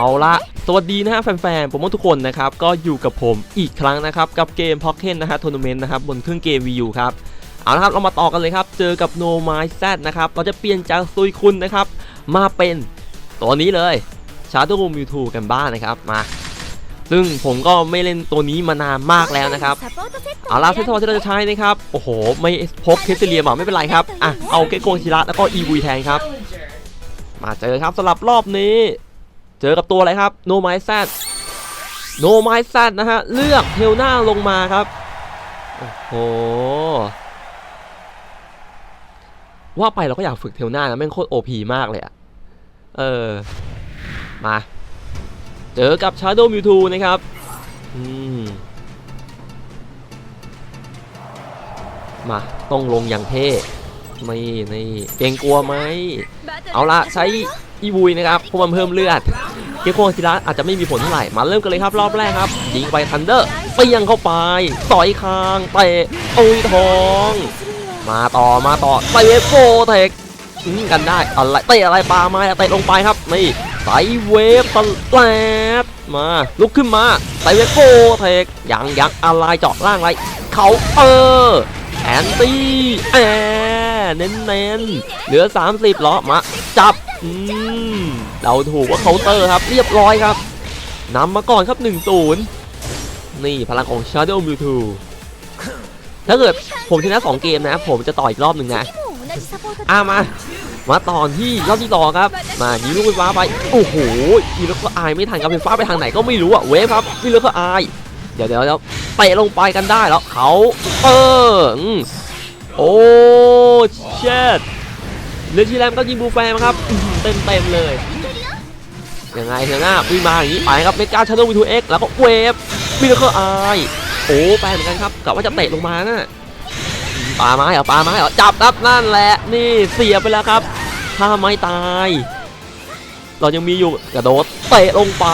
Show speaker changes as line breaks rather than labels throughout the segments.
เอาละสวัสดีนะฮะแฟนๆผมว่าทุกคนนะครับ ก็อยู่กับผมอีกครั้งนะครับ กับเกม Pocket นะฮะทัวร์นาเมนต์นะครับ บนเครื่องเกม Wii U ครับ เอาละครับ เรามาต่อกันเลยครับ เจอกับ No m y Z นะครับ เราจะเปลี่ยนจากซุยคุณนะครับ มาเป็นตัวนี้เลย Shadow Mewtwo กันบ้างนะครับมา ซึ่งผมก็ไม่เล่นตัวนี้มานานมากแล้วนะครับเอาล่ะเซตทอที่เราจะใช้นะครับโอ้โห ไม่พกเคสเลียมาไม่เป็นไรครับอะเอาเกโกงชิระแล้วก็อีวีแทนครับ มาเจอครับสำหรับรอบนี้ เจอกับตัวอะไรครับโนไมซัดโนไมซัดนะฮะ เลือกเทลหน้าลงมาครับ โอ้โห ว่าไปเราก็อยากฝึกเทลหน้านะแม่งโคตรโอพีมากเลยอะเออ มา เจอกับ Shadow Mewtwo นะครับ อืม มาต้องลงอย่างเท่ไม่นี่เกรงกลัวไหม เอาละใช้ อีบุยนะครับเพราะมันเพิ่มเลือดเกียร์โคงศิระอาจจะไม่มีผลเท่าไหร่ มาเริ่มกันเลยครับรอบแรกครับยิงไปทันเดอร์เปียงเข้าไปต่อยคางเตะอุ้ยทอง มาต่อมาต่อเตะโฟเทคอืมกันได้อะไรเตะอะไรปลาไม้เตะลงไปครับนี่ใส่เวฟตแลดมาลุกขึ้นมาใส่เวฟโฟเทคยังยังอะไรเจาะล่างไรเขาเออแอนตี้แอเน้นเน้นเหลือ 30เหรอมาจับ อืมเราถูกว่าเคาน์เตอร์ครับ เรียบร้อยครับนำมาก่อนครับ 1-0 นี่พลังของ Shadow Mewtwo ถ้าเกิดผมชนะ 2 เกมนะ ผมจะต่ออีกรอบหนึ่งนะอะมา มาตอนที่รอบที่ต่อครับ มายิงลูกไฟฟ้าไป โอ้โหยิงแล้วก็อายไม่ทันครับไฟฟ้าไปทางไหนก็ไม่รู้อะเวฟครับยิงแล้วก็อาย เดี๋ยวเดี๋ยวเดี๋ยวเตะลงไปกันได้แล้วเขาเอออืมโอ้เช็ด เลือชีแรมก็ยิงบูแฟมครับเต็มเต็มๆเลยยังไงเถอะหน้าวิ่งมาอย่างนี้ไปครับเมกาชาโดว์วีทูเอ็กแล้วก็เวฟมีแล้วก็อายโอ้ไปเหมือนกันครับกะว่าจะเตะลงมาน่ะปาไม้เหรอปาไม้เหรอจับครับนั่นแหละนี่เสียไปแล้วครับ ถ้าไม่ตาย เรายังมีอยู่กระโดดเตะลงไป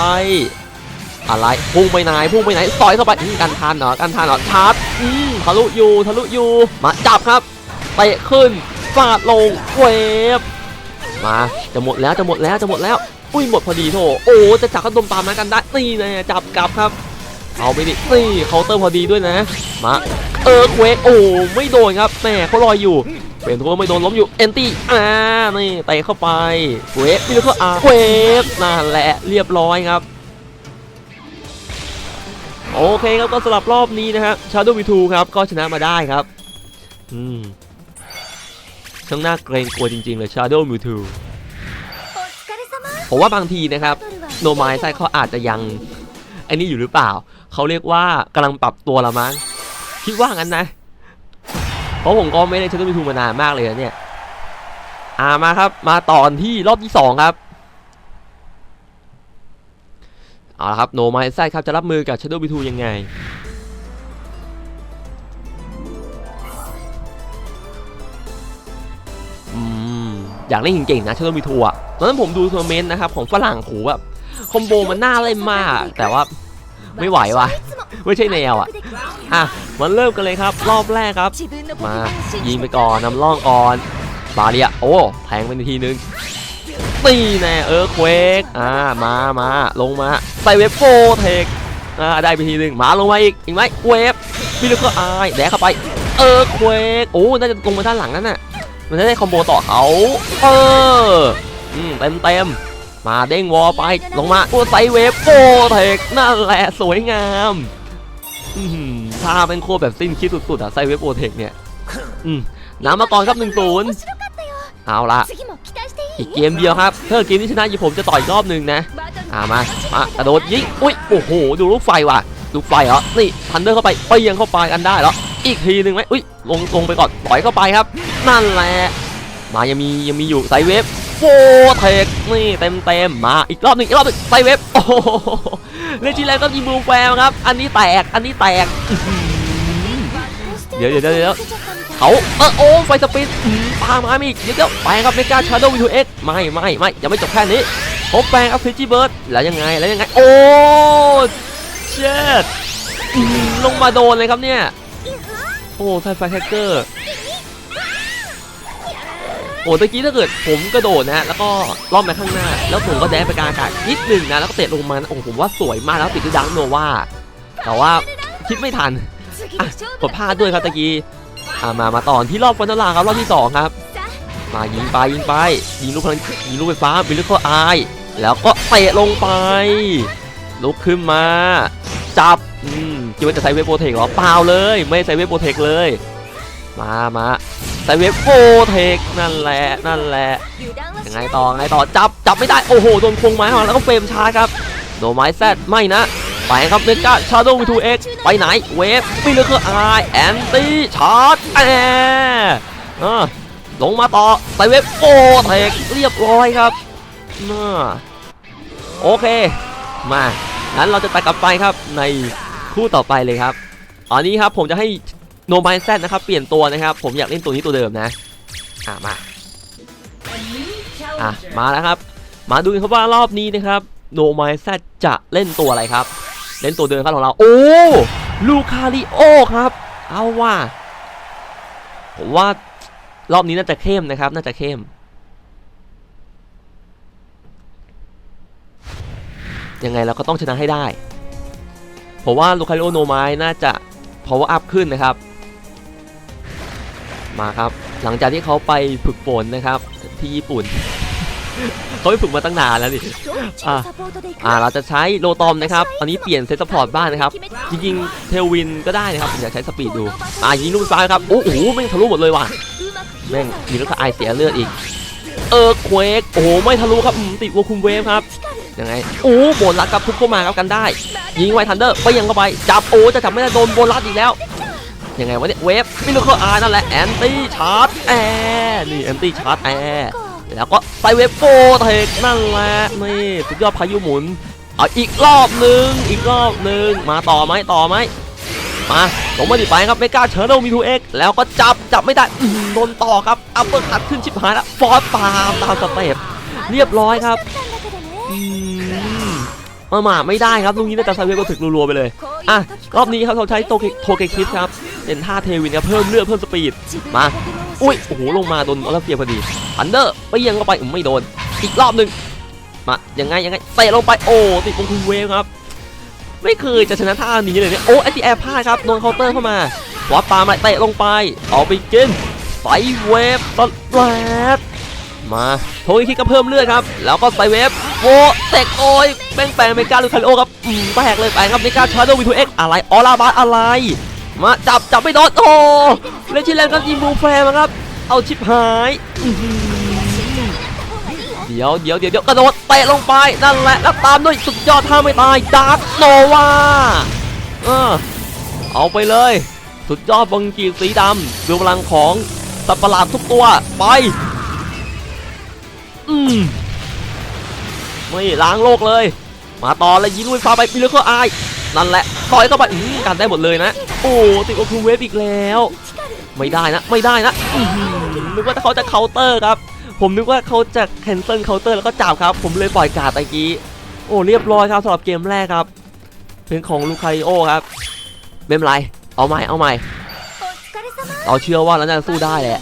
อะไรพุ่งไปไหนพุ่งไปไหนต่อยเข้าไปอืมกันทันเหรอกันทันเหรอชาร์จอืมทะลุอยู่ทะลุอยู่มาจับครับเตะขึ้น ฟาดลงเวฟมาจะหมดแล้วจะหมดแล้วจะหมดแล้ว อุ้ยหมดพอดีโถโอ้จะจับขนมตามนั้นกันได้นี่นะจับกลับครับเอาไปดินี่เคาน์เตอร์พอดีด้วยนะ มา เออเควกโอ้ไม่โดนครับแหมเขาลอยอยู่เป็นทัวไม่โดนล้มอยู่เอนตี้อ่านี่เตะเข้าไปเวฟนี่แล้วก็อาเวฟนั่นแหละเรียบร้อยครับ โอเคครับก็สำหรับรอบนี้นะฮะชาร์ดวิทูครับก็ชนะมาได้ครับ อืม ช่างน่าเกรงกลัวจริง ๆ เลยชาร์ดวิทูผมว่าบางทีนะครับโนไมไซเขาอาจจะยังไอ้นี่อยู่หรือเปล่า เขาเรียกว่ากำลังปรับตัวละมั้งคิดว่างั้นนะ เพราะผมก็ไม่ได้ชาร์ดวิทูมานานมากเลยนะเนี่ยอ่ามาครับ มาต่อกันที่รอบที่สองครับเอาละครับโนไมไซครับจะรับมือกับ Shadow B2 ยังไง อยากเล่นเก่งๆนะ Shadow B2 อะตอนนั้นผมดูทัวร์เมนต์นะครับของฝรั่งโหแบบคอมโบมันน่าเล่นมาก แต่ว่าไม่ไหวว่ะไม่ใช่แนวอะอะมันเริ่มกันเลยครับ รอบแรกครับ มายิงไปก่อนนำล่องก่อนบาเรียโอ้แทงไปทีนึงตีแน่เออเควกอ่ามามาลงมาใส่เวฟโฟเทคอ่าได้ไปทีนึงมาลงมาอีกอีกไหมเวฟพี่ลูกก็อายแดกเข้าไป เออเควกโอ้น่าจะลงมาด้านหลังนั่นน่ะ มันจะได้คอมโบต่อเขาเอออืมเต็มเต็มมาเด้งวอไปลงมาตัวใส่เวฟโฟเทคนั่นแหละสวยงามอืมถ้าเป็นโคแบบสิ้นคิดสุดๆอะใส่เวฟโฟเทคเนี่ยอืมน้ำมาก่อนครับหนึ่งศูนย์เอาละอีกเกมเดียวครับถ้าเกมที่ชนะอยู่ผมจะต่ออีกรอบหนึ่งนะอ่ามามากระโดดยิงอุ้ยโอ้โห ดูลูกไฟว่ะ ลูกไฟเหรอนี่ทันเดอร์เข้าไปไปยังเข้าไปกันได้เหรอ อีกทีหนึ่งไหมอุ้ยลงลงไปก่อนปล่อยเข้าไปครับ นั่นแหละมายังมียังมีอยู่ไซเวฟโฟเทคนี่เต็มเต็มมาอีกรอบหนึ่งอีกรอบหนึ่งไซเวฟโอ้โหเลจิแลนก็ยิงบูมแฟมครับ อันนี้แตกอันนี้แตกเดี๋ยวเดี๋ยวเดี๋ยวเขาเออโอ้ไฟสปินพามาอีกเดี๋ยวเดี๋ยวไปครับเมกาชาร์โดวิทูเอ็กไม่ไม่ไม่ยังไม่จบแค่นี้ผมแปลงครับฟิจิเบิร์ดแล้วยังไงแล้วยังไง โอ้เช็ดลงมาโดนเลยครับเนี่ย โอ้ไทไฟแฮกเกอร์โอ้ตะกี้ถ้าเกิดผมกระโดดนะฮะแล้วก็ล่อมไปข้างหน้า แล้วผมก็แดนไปกลางอากาศนิดหนึ่งนะแล้วก็เตะลงมานะโอ้ผมว่าสวยมากแล้วติดด้วยดังโนวาแต่ว่าคิดไม่ทันอะกดพลาดด้วยครับตะกี้อะมามาต่อที่รอบฟันตลาครับรอบที่สองครับ มายิงไปยิงไปยิงลูกพลังยิงลูกไฟฟ้าบิลลี่ก็อแล้วก็เตะลงไปลุกขึ้นมา จับอืม คิดว่าจะใช้เวฟโปรเทคเหรอเปล่าเลย ไม่ใช้เวฟโปรเทคเลย มามาใส่เวฟโปรเทคนั่นแหละนั่นแหละยังไงต่อไงต่อจับจับไม่ได้โอ้โหโดนคงไม้มาแล้วก็เฟรมชาครับโดนไม้แซดไม่นะไปครับเมกาชาร์โดวีทูเอ็กไปไหนเวฟมิลเลอร์ไอแอนตี้ชาร์จแอร์อ่าลงมาต่อใส่เวฟโอเทคเรียบร้อยครับน่าโอเค มางั้นเราจะไปกลับไปครับใน คู่ต่อไปเลยครับตอนนี้ครับผมจะให้โนไมแซดนะครับเปลี่ยนตัวนะครับ ผมอยากเล่นตัวนี้ตัวเดิมนะอ่ามาอะมาแล้วครับ มาดูกันครับว่ารอบนี้นะครับโนไมแซจะเล่นตัวอะไรครับ เล่นตัวเดิมครับของเรา โอ้ลูคาริโอครับ เอาว่าผมว่ารอบนี้น่าจะเข้มนะครับ น่าจะเข้มยังไงเราก็ต้องชนะให้ได้ ผมว่าลูคาริโอโนไมน่าจะ power up ขึ้นนะครับ มาครับ หลังจากที่เขาไปฝึกฝนนะครับ ที่ญี่ปุ่น เขาไปฝึกมาตั้งนานแล้วนี่อะอ่าเราจะใช้โลตอมนะครับ ตอนนี้เปลี่ยนเซตสปอร์ตบ้างนะครับ จริงๆ เทลวินก็ได้นะครับ ผมอยากใช้สปีดดู อ่ายิงลูกไฟฟ้าครับ โอ้โหแม่งทะลุหมดเลยว่ะ แม่งมีลูกไอเสียเลือดอีก เออเควกโอ้โห ไม่ทะลุครับอืมติดวัวคุมเวฟครับ ยังไงโอ้โบนัสครับทุบเข้ามาครับกันได้ ยิงไวทันเดอร์ไปยังเข้าไปจับโอ้จะจับไม่ได้โดนโบนัสอีกแล้วยังไงวะเนี่ยเวฟมิลเลอร์อาร์นั่นแหละแอนตี้ชาร์จแอร์นี่แอนตี้ชาร์จแอร์แล้วก็ใส่เวฟโฟเทคนั่นแหละนี่สุดยอดพายุหมุนเอาอีกรอบหนึ่งอีกรอบหนึ่งมาต่อไหมต่อไหมมาลงมาดิไปครับไม่กล้าเชิญเรามีทูเอ็กแล้วก็จับจับไม่ได้โดนต่อครับอัปเปอร์คัดขึ้นชิบหายแล้วฟอสปาล์มตามสเต็ปเรียบร้อยครับ มมาหมาไม่ได้ครับลูกนี้น่าจะใส่เวฟก็ถึกรัวๆไปเลยอะรอบนี้ครับเขาใช้โตเกโทเกคิดครับเป็นท่าเทวินครับเพิ่มเลือดเพิ่มสปีดมาอุ้ยโอ้โหลงมาโดนออลเฟียพอดีอันเดอร์ไปยังเข้าไปอืมไม่โดนอีกรอบหนึ่งมายังไงยังไงเตะลงไปโอ้ติดวงคุณเวฟครับ ไม่เคยจะชนะท่านี้เลยเนี่ยโอ้ไอทีแอร์พลาดครับโดนเคาน์เตอร์เข้ามาวัดตามมาเตะลงไปเอาไปกินไฟเวฟตแลด มาโทเกคิดก็เพิ่มเลือดครับ แล้วก็ไฟเวฟโวเตกโอ้ยแป้งแปลงเมกาลูคาโอครับแปลกเลยแปครับเมกาชาร์โดวีทูเอ็กอะไรออลาบาสอะไร มาจับจับไม่โดนโอ้เลชิแลนด์ก็ยิงบูแฟร์มาครับ เอาชิบหายเดี๋ยวเดี๋ยวเดี๋ยวเดี๋ยวกระโดดเตะลงไปนั่นแหละแล้วตามด้วยสุดยอดท่าไม่ตายดาร์กโนวาเออเอาไปเลย สุดยอดบังกีสีดำดูพลังของสัตว์ประหลาดทุกตัวไป อืมไม่ล้างโลกเลย มาต่อเลยยิงลุยฟ้าไปมีเลือดก็อนั่นแหละต่อยเข้าไปอืมกันได้หมดเลยนะ โอ้ติดโอคูเวฟอีกแล้ว ไม่ได้นะ ไม่ได้นะอื้อหือนึกว่าเขาจะเคาน์เตอร์ครับ ผมนึกว่าเขาจะแคนเซิลเคาน์เตอร์แล้วก็จับครับ ผมเลยปล่อยการ์ดตะกี้ โอ้เรียบร้อยครับสำหรับเกมแรกครับเป็นของลูคาริโอครับไม่เป็นไร เอาใหม่ เอาใหม่ เราเชื่อว่าเราน่าจะสู้ได้แหละ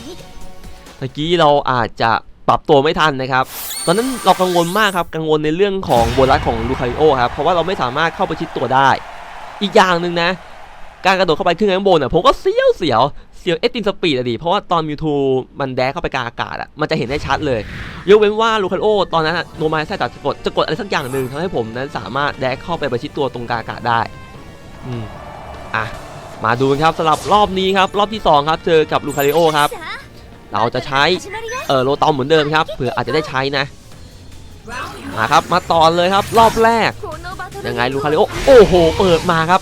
เมื่อกี้เราอาจจะ ปรับตัวไม่ทันนะครับ ตอนนั้นเรากังวลมากครับ กังวลในเรื่องของโบนัสของลูคาริโอครับ เพราะว่าเราไม่สามารถเข้าไปชิดตัวได้ อีกอย่างหนึ่งนะ การกระโดดเข้าไปขึ้นข้างบนอะผมก็เสียวเสียวเสียวเอตินสปีดอะดิเพราะว่าตอนมิวทูมันแดกเข้าไปกลางอากาศอะมันจะเห็นได้ชัดเลยยกเว้นว่าลูคาริโอตอนนั้นโนมาแซจะกดจะกดอะไรสักอย่างหนึ่งทำให้ผมนั้นสามารถแดกเข้าไปประชิดตัวตรงกลางอากาศได้อืมอะมาดูกันครับสำหรับรอบนี้ครับ รอบที่สองครับ เจอกับลูคาริโอครับ เราจะใช้เออโลตอมเหมือนเดิมครับเผื่ออาจจะได้ใช้นะมาครับมาต่อเลยครับ รอบแรกยังไงลูคาริโอโอ้โหเปิดมาครับ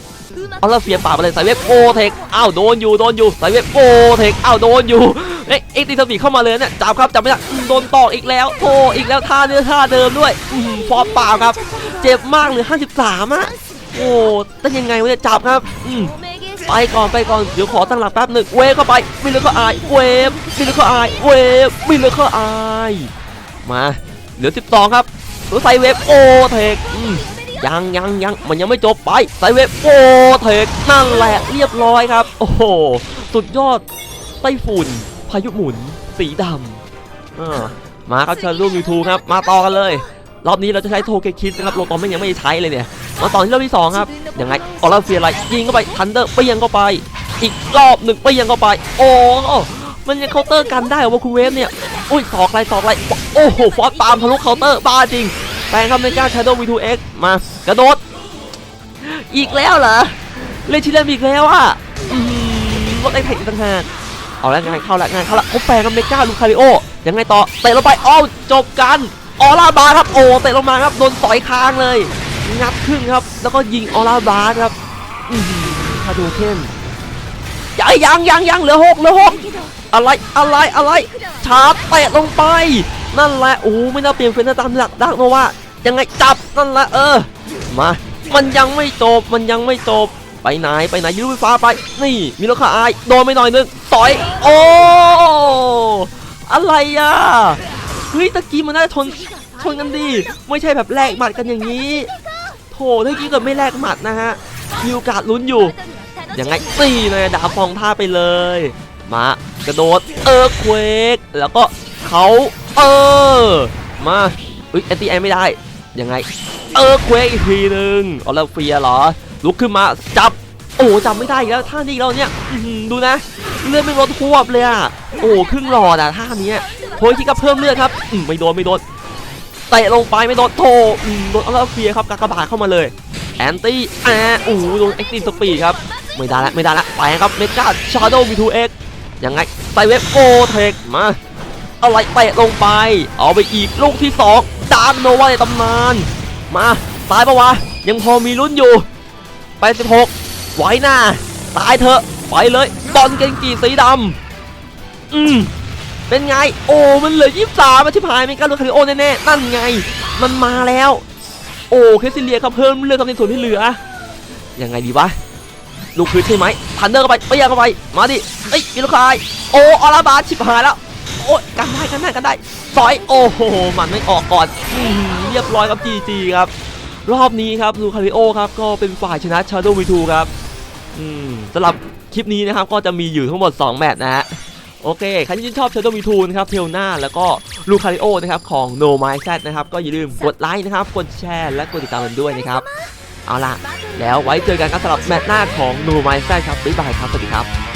เอาล้วเฟียป่าไปเลยใส่เว็บโอเทคอ้าวโดนอยู่โดนอยู่ใส่เว็บโอเทคอ้าวโดนอยู่เอ๊ะเอ็กตีสปีเข้ามาเลยเนี่ยจับครับจับไม่ได้โดนตอกอีกแล้วโธ่อีกแล้วท่าเนื้อท่าเดิมด้วยอืมฟอร์มเปล่าครับ เจ็บมากเหลย53อะโอ้แต่ยังไงวะเนี่ยจับครับอืม ไปก่อนไปก่อนเดี๋ยวขอตั้งหลักแป๊บหนึ่งเวฟเข้าไปมิลเลอร์ก็อายเวฟมิลเลอร์ก็อายเวฟมิลเลอร์ก็อายมาเหลือ 12 ครับแล้วใส่เวฟโอเทคยังยังยังมันยังไม่จบไปใส่เวฟโอเทคนั่นแหละเรียบร้อยครับ โอ้โหสุดยอดไต้ฝุ่น พายุหมุน สีดำมาครับเชิญรูปยูทูบครับ มาต่อกันเลย รอบนี้เราจะใช้โทเกคิดนะครับโลตอนไม่ยังไม่ใช้เลยเนี่ย มาต่อที่รอบที่สองครับยังไงออร่าเฟียร์ไรยิงเข้าไปทันเดอร์เปี้ยงเข้าไป อีกรอบหนึ่งเปี้ยงเข้าไป โอ้มันยังเคาน์เตอร์กันได้เหรอว่าคุณเวฟเนี่ยอุ้ยสอกไรสอกไรโอ้โหฟอสปามทะลุเคาน์เตอร์บ้าจริงแปลงครับในการ Shadow V2X มากระโดด อีกแล้วเหรอเล่นชิลเลนอีกแล้วอะรถไอ้แท็กต่างหากเอาแล้วงานเข้าละงานเข้าละเขาแปลงกับเมกาลูคาริโอยังไงต่อเตะลงไปอ้าวจบกันออร่าบาครับโอ้เตะลงมาครับโดนสอยคางเลย งัดครึ่งครับ แล้วก็ยิงออร่าบาร์ครับอือหือคาดูเคนยังยังยังยังเหลือหกเหลือหกอะไรอะไรอะไรชาร์จเตะลงไป นั่นแหละโอ้ไม่น่าเปลี่ยนเฟรนตามหลักดักโนว่ายังไงจับนั่นแหละเออมา มันยังไม่จบมันยังไม่จบไปไหนไปไหนยืดไฟฟ้าไป นี่มีรถขาอายโดนไปหน่อยนึงต่อยโอ้อะไรอะเฮ้ยตะกี้มันน่าจะชนชนกันดี ไม่ใช่แบบแลกหมัดกันอย่างนี้ โถถ้ากี้เกิดไม่แลกหมัดนะฮะมีโอกาสลุ้นอยู่ยังไงตีเลยดาบฟองท่าไปเลย มากระโดดเออเควกแล้วก็เขาเออมาอุ้ยแอนตี้ไอไม่ได้ยังไงเออเควกอีกทีหนึ่งเอาแล้วเฟียเหรอลุกขึ้นมาจับโอ้จำไม่ได้อีกแล้วท่านี้อีกแล้วเนี่ยดูนะเลือดไม่ลดทวบเลยอะโอ้ครึ่งหลอดอะท่านี้โพยคิดกับเพิ่มเลือดครับอืมไม่โดนไม่โดน เตะลงไปไม่โดนโถโดนเอาแล้วเฟียร์ครับกากบาดเข้ามาเลยแอนตี้แอะโอ้โหโดนเอ็กซ์ตีสปีดครับ ไม่ได้ละไม่ได้ละไปครับเมกาชาร์โดมีทูเอ็กยังไงใส่เว็บโกเทคมาอะไรเตะลงไป เอาไปอีกลูกที่สองดามโนวาในตำนาน มาตายปะวะ ยังพอมีลุ้นอยู่ ไป 16 ไว้หน้า ตายเถอะ ไปเลยบอลเกงกีสีดำอืม เป็นไง โอ้ มันเหลือยี่สามมาชิบหายเมกาลูคาริโอแน่ๆ นั่นไง มันมาแล้ว โอ้เคสซิเลียครับเพิ่มเลือดตอในส่วนที่เหลือ ยังไงดีวะ ลูกพื้นใช่ไหมทันเดอร์เข้าไปไปยาเข้าไป มาดิเอ้ยมิโลคาย โอ้อลาบาชิบหายแล้ว โอ้ยกันได้กันได้กันได้สอย โอ้โห มันไม่ออกก่อนอเรียบร้อยครับจีจีครับ รอบนี้ครับลูคาริโอครับ ก็เป็นฝ่ายชนะชาโดวีทูครับ อืมสำหรับคลิปนี้นะครับ ก็จะมีอยู่ทั้งหมด 2 แมตช์นะฮะ โอเค ใครที่ชื่นชอบชาโดวีทูนะครับ เทลนาแล้วก็ลูคาริโอนะครับของ No m y s e t นะครับ ก็อย่าลืมกดไลค์นะครับ กดแชร์และกดติดตามกันด้วยนะครับ เอาล่ะ แล้วไว้เจอกันครับสำหรับแมตช์หน้าของ No m y s e ครับ บ๊ายบายครับ สวัสดีครับ